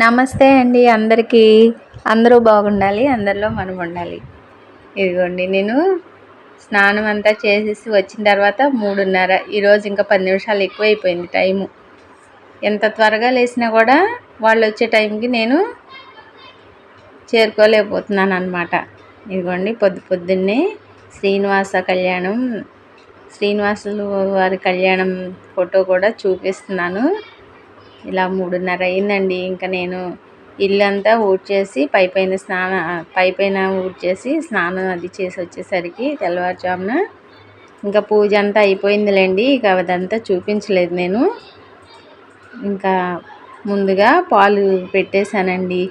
నమస్తే అండి అందరికీ. అందరూ బాగుండాలి అందరిలో మనం ఉండాలి. ఇదిగోండి నేను స్నానం అంతా చేసేసి వచ్చిన తర్వాత మూడున్నర ఈరోజు ఇంకా పది నిమిషాలు ఎక్కువైపోయింది టైము. ఎంత త్వరగా లేచినా కూడా వాళ్ళు వచ్చే టైంకి నేను చేరుకోలేకపోతున్నాను అనమాట ఇదిగోండి పొద్దు పొద్దున్నే శ్రీనివాస కళ్యాణం శ్రీనివాసులు వారి కళ్యాణం ఫోటో కూడా చూపిస్తున్నాను. ఇలా మూడున్నర అయిందండి. ఇంకా నేను ఇల్లంతా ఊడ్చేసి పై పైన స్నాన పై పైన ఊడ్చేసి స్నానం అది చేసి వచ్చేసరికి తెల్లవారుజామున ఇంకా పూజ అంతా అయిపోయిందిలేండి. ఇక అదంతా చూపించలేదు నేను. ఇంకా ముందుగా పాలు పెట్టేశానండి.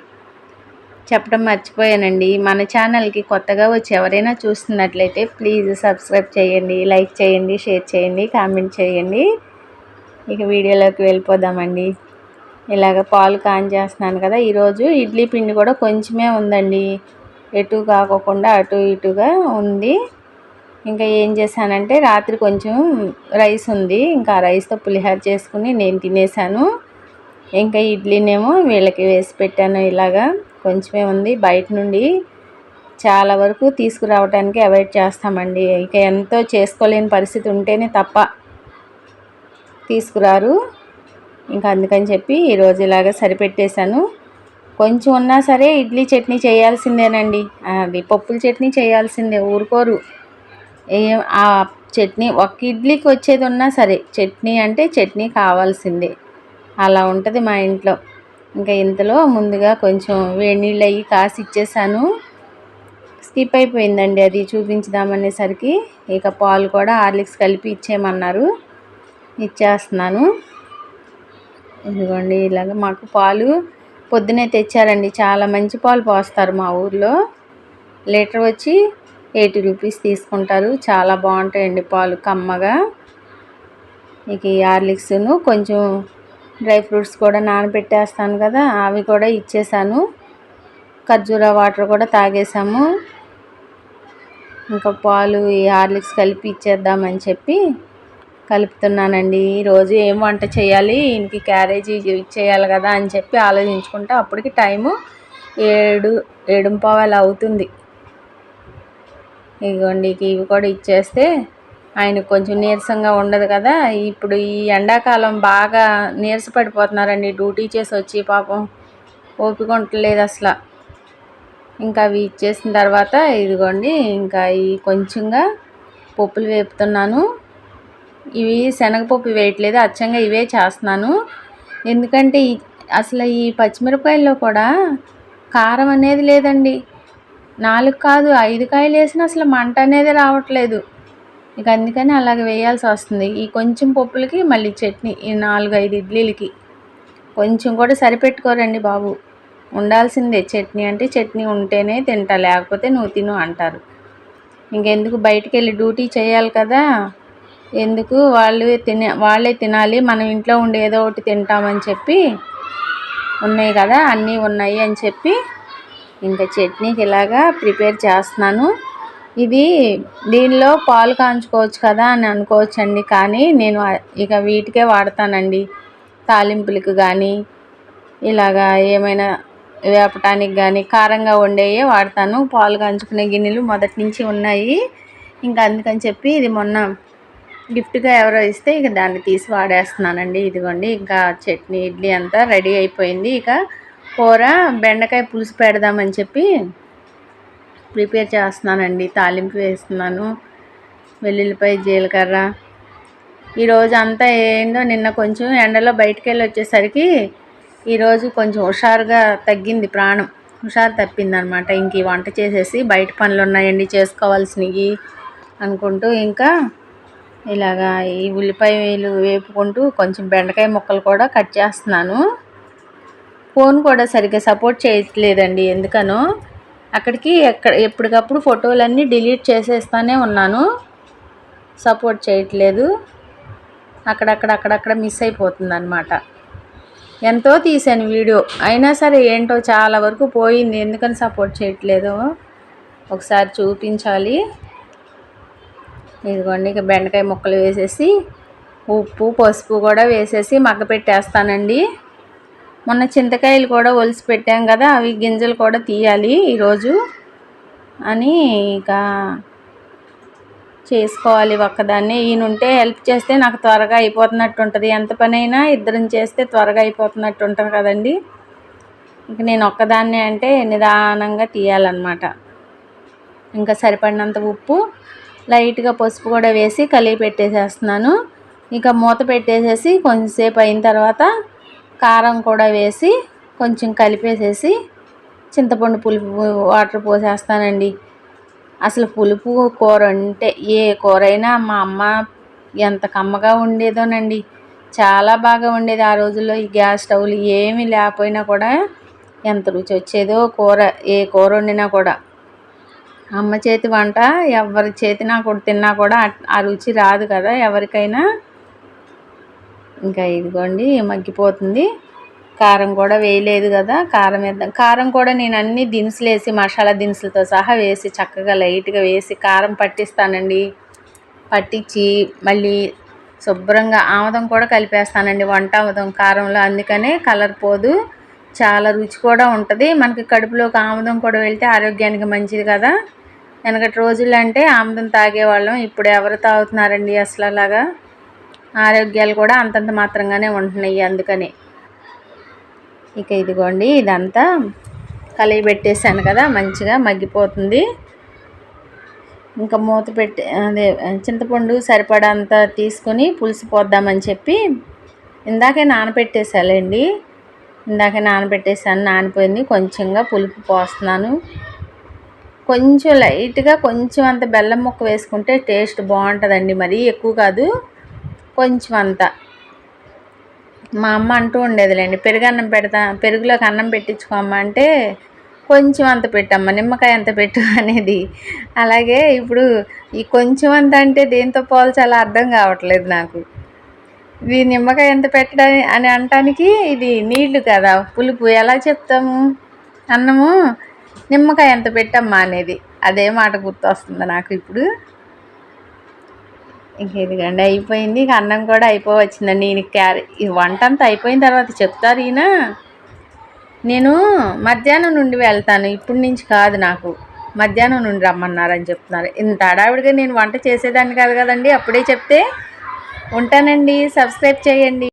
చెప్పడం మర్చిపోయానండి. మన ఛానల్కి కొత్తగా వచ్చి ఎవరైనా చూస్తున్నట్లయితే ప్లీజ్ సబ్స్క్రైబ్ చేయండి లైక్ చేయండి షేర్ చేయండి కామెంట్ చేయండి. ఇక వీడియోలోకి వెళ్ళిపోదామండి. ఇలాగ పాలు కాన్ చేస్తున్నాను కదా ఈరోజు ఇడ్లీ పిండి కూడా కొంచెమే ఉందండి. ఎటు కాకోకుండా అటు ఇటుగా ఉంది. ఇంకా ఏం చేశానంటే రాత్రి కొంచెం రైస్ ఉంది. ఇంకా ఆ రైస్తో పులిహోర చేసుకుని నేను తినేసాను ఇంకా ఇడ్లీనేమో వీళ్ళకి వేసి పెట్టాను ఇలాగా. కొంచెమే ఉంది. బయట నుండి చాలా వరకు తీసుకురావడానికి అవాయిడ్ చేస్తామండి. ఇక ఎంతో చేసుకోలేని పరిస్థితి ఉంటేనే తప్ప తీసుకురారు. ఇంకా అందుకని చెప్పి ఈరోజు ఇలాగ సరిపెట్టేశాను. కొంచెం ఉన్నా సరే ఇడ్లీ చట్నీ చేయాల్సిందేనండి. అది పప్పుల చట్నీ చేయాల్సిందే ఊరుకోరు. ఏ ఆ చట్నీ ఒక ఇడ్లీకి వచ్చేది ఉన్నా సరే చట్నీ అంటే చట్నీ కావాల్సిందే. అలా ఉంటుంది మా ఇంట్లో. ఇంకా ఇంతలో ముందుగా కొంచెం వేడి నీళ్ళు అయ్యి కాసి ఇచ్చేసాను. స్కిప్ అయిపోయిందండి అది చూపించుదామనేసరికి. ఇక పాలు కూడా హార్లిక్స్ కలిపి ఇచ్చేయమన్నారు. ఇచ్చేస్తున్నాను. ఇదిగోండి ఇలాగ మాకు పాలు పొద్దునే తెచ్చారండి. చాలా మంచి పాలు పోస్తారు మా ఊర్లో. లీటర్ వచ్చి ఎయిటీ రూపీస్ తీసుకుంటారు. చాలా బాగుంటాయండి పాలు కమ్మగా. ఇక ఈ హార్లిక్స్ను కొంచెం డ్రై ఫ్రూట్స్ కూడా నానబెట్టేస్తాను కదా అవి కూడా ఇచ్చేసాను. ఖర్జూర వాటర్ కూడా తాగేసాము. ఇంకా పాలు ఈ హార్లిక్స్ కలిపి ఇచ్చేద్దామని చెప్పి కలుపుతున్నానండి. ఈరోజు ఏం వంట చేయాలి? ఇంటికి క్యారేజీ చేయాలి కదా అని చెప్పి ఆలోచించుకుంటే అప్పటికి టైము ఏడు ఏడుంపావాలి అవుతుంది. ఇదిగోండి ఇవి కూడా ఇచ్చేస్తే ఆయనకు కొంచెం నీరసంగా ఉండదు కదా. ఇప్పుడు ఈ ఎండాకాలం బాగా నీరసపడిపోతున్నారండి. డ్యూటీ చేసి వచ్చి పాపం ఓపిక ఉండలేదు అసలు. ఇంకా అవి ఇచ్చేసిన తర్వాత ఇదిగోండి ఇంకా ఈ కొంచెంగా పప్పులు వేపుతున్నాను. ఇవి శనగపప్పు వేయట్లేదు అచ్చంగా ఇవే చేస్తున్నాను. ఎందుకంటే అసలు ఈ పచ్చిమిరపకాయల్లో కూడా కారం అనేది లేదండి. నాలుగు కాదు ఐదు కాయలు వేసినా అసలు మంట అనేది రావట్లేదు. ఇక అందుకని అలాగ వేయాల్సి వస్తుంది. ఈ కొంచెం పప్పులకి మళ్ళీ చట్నీ ఈ నాలుగు ఐదు ఇడ్లీలకి. కొంచెం కూడా సరిపెట్టుకోరండి బాబు. ఉండాల్సిందే చట్నీ అంటే చట్నీ ఉంటేనే తింటా లేకపోతే నువ్వు తిను అంటారు. ఇంకెందుకు బయటికి వెళ్ళి డ్యూటీ చేయాలి కదా? ఎందుకు? వాళ్ళు తినే వాళ్ళే తినాలి మనం ఇంట్లో ఉండి ఏదో ఒకటి తింటామని చెప్పి ఉన్నాయి కదా అన్నీ ఉన్నాయి అని చెప్పి ఇంకా చట్నీకి ఇలాగా ప్రిపేర్ చేస్తున్నాను. ఇది దీనిలో పాలు కాంచుకోవచ్చు కదా అని అనుకోవచ్చండి కానీ నేను ఇక వీటికే వాడతానండి. తాలింపులకు కానీ ఇలాగా ఏమైనా వేపటానికి కానీ కారంగా వండేయే వాడతాను. పాలు కాంచుకునే గిన్నెలు మొదటి నుంచి ఉన్నాయి. ఇంకా అందుకని చెప్పి ఇది మొన్న గిఫ్ట్గా ఎవరో ఇస్తే ఇక దాన్ని తీసి వాడేస్తున్నానండి. ఇదిగోండి ఇంకా చట్నీ ఇడ్లీ అంతా రెడీ అయిపోయింది. ఇక కూర బెండకాయ పులుసు పెడదామని చెప్పి ప్రిపేర్ చేస్తున్నానండి. తాలింపు వేస్తున్నాను వెల్లుల్లిపాయ జీలకర్ర. ఈరోజు అంతా ఏందో నిన్న కొంచెం ఎండలో బయటికి వెళ్ళి వచ్చేసరికి ఈరోజు కొంచెం హుషారుగా తగ్గింది ప్రాణం. హుషారు తప్పిందనమాట. ఇంక ఇంక వంట చేసేసి బయట పనులు ఉన్నాయండి చేసుకోవాల్సినవి అనుకుంటూ ఇంకా ఇలాగా ఈ ఉల్లిపాయలు వేపుకుంటూ కొంచెం బెండకాయ ముక్కలు కూడా కట్ చేస్తున్నాను. ఫోన్ కూడా సరిగ్గా సపోర్ట్ చేయట్లేదండి ఎందుకనో. అక్కడికి ఎక్కడ ఎప్పటికప్పుడు ఫోటోలన్నీ డిలీట్ చేసేస్తానే ఉన్నాను. సపోర్ట్ చేయట్లేదు. అక్కడక్కడ అక్కడక్కడ మిస్ అయిపోతుంది అనమాట ఎంతో తీసాను వీడియో. అయినా సరే ఏంటో చాలా వరకు పోయింది. ఎందుకని సపోర్ట్ చేయట్లేదు ఒకసారి చూపించాలి. ఇదిగోండి ఇక బెండకాయ ముక్కలు వేసేసి ఉప్పు పసుపు కూడా వేసేసి మగ్గ పెట్టేస్తానండి. మొన్న చింతకాయలు కూడా ఒలిసి పెట్టాం కదా అవి గింజలు కూడా తీయాలి ఈరోజు అని ఇక చేసుకోవాలి ఒక్కదాన్ని. ఈయన ఉంటే హెల్ప్ చేస్తే నాకు త్వరగా అయిపోతున్నట్టు ఉంటుంది ఎంత పనైనా ఇద్దరం చేస్తే త్వరగా అయిపోతున్నట్టు ఉంటుంది కదండి. ఇక నేను ఒక్కదాన్ని అంటే నిదానంగా తీయాలన్నమాట. ఇంకా సరిపడినంత ఉప్పు లైట్గా పసుపు కూడా వేసి కలిగి పెట్టేసేస్తున్నాను. ఇక మూత పెట్టేసేసి కొంచెంసేపు అయిన తర్వాత కారం కూడా వేసి కొంచెం కలిపేసేసి చింతపండు పులుపు వాటర్ పోసేస్తానండి. అసలు పులుపు కూర అంటే ఏ కూర అయినా మా అమ్మ ఎంత కమ్మగా ఉండేదోనండి చాలా బాగా ఉండేది ఆ రోజుల్లో ఈ గ్యాస్ స్టవ్లు. ఏమీ లేకపోయినా కూడా ఎంత రుచి వచ్చేదో కూర ఏ కూర వండినా కూడా. అమ్మ చేతి వంట ఎవరి చేతినా కూడా తిన్నా కూడా ఆ రుచి రాదు కదా ఎవరికైనా. ఇంకా ఇదిగోండి మగ్గిపోతుంది. కారం కూడా వేయలేదు కదా కారం వేద్దాం. కారం కూడా నేను అన్ని దినుసులు వేసి మసాలా దినుసులతో సహా వేసి చక్కగా లైట్గా వేసి కారం పట్టిస్తానండి. పట్టించి మళ్ళీ శుభ్రంగా ఆముదం కూడా కలిపేస్తానండి వంట ఆముదం కారంలో. అందుకనే కలర్ పోదు చాలా రుచి కూడా ఉంటుంది. మనకి కడుపులోకి ఆముదం కూడా వెళ్తే ఆరోగ్యానికి మంచిది కదా. వెనకటి రోజులు అంటే ఆముదం తాగేవాళ్ళం. ఇప్పుడు ఎవరు తాగుతున్నారండి అసలు అలాగా ఆరోగ్యాలు కూడా అంతంత మాత్రంగానే ఉంటున్నాయి అందుకని. ఇక ఇదిగోండి ఇదంతా కలిగి పెట్టేశాను కదా మంచిగా మగ్గిపోతుంది. ఇంకా మూత పెట్టి అదే చింతపండు సరిపడంత తీసుకొని పులుసు పోద్దామని చెప్పి ఇందాకే నానబెట్టేసాలండి ఇందాకే నానబెట్టేసాను నానిపోయింది. కొంచెంగా పులుపు పోస్తున్నాను. కొంచెం లైట్గా కొంచెం అంత బెల్లం ముక్క వేసుకుంటే టేస్ట్ బాగుంటుందండి. మరీ ఎక్కువ కాదు కొంచెం అంత. మా అమ్మ అంటూ ఉండేదిలేండి పెరుగు అన్నం పెడతా పెరుగులోకి అన్నం పెట్టించుకోమ్మ అంటే కొంచెం అంత పెట్టమ్మ నిమ్మకాయ అంత పెట్టు అనేది. అలాగే ఇప్పుడు ఈ కొంచెం అంత అంటే దేంతో పోల్చాలో అర్థం కావట్లేదు నాకు. ఇది నిమ్మకాయ ఎంత పెట్టడం అని అనటానికి ఇది నీళ్ళు కదా పులుపు ఎలా చెప్తాము? అన్నము నిమ్మకాయ ఎంత పెట్టమ్మా అనేది అదే మాట గుర్తొస్తుంది నాకు ఇప్పుడు. ఇంక ఇదిగండి అయిపోయింది. ఇక అన్నం కూడా అయిపోవచ్చిందండి ఈయన క్యారీ ఈ వంట అంతా అయిపోయిన తర్వాత చెప్తారు ఈయన. నేను మధ్యాహ్నం నుండి వెళ్తాను. ఇప్పటి నుంచి కాదు నాకు. మధ్యాహ్నం నుండి రమ్మన్నారని చెప్తున్నారు. ఇంత హడావిడిగా నేను వంట చేసేదాన్ని కాదు కదండి. అప్పుడే చెప్తే ఉంటానండి. సబ్స్క్రైబ్ చేయండి.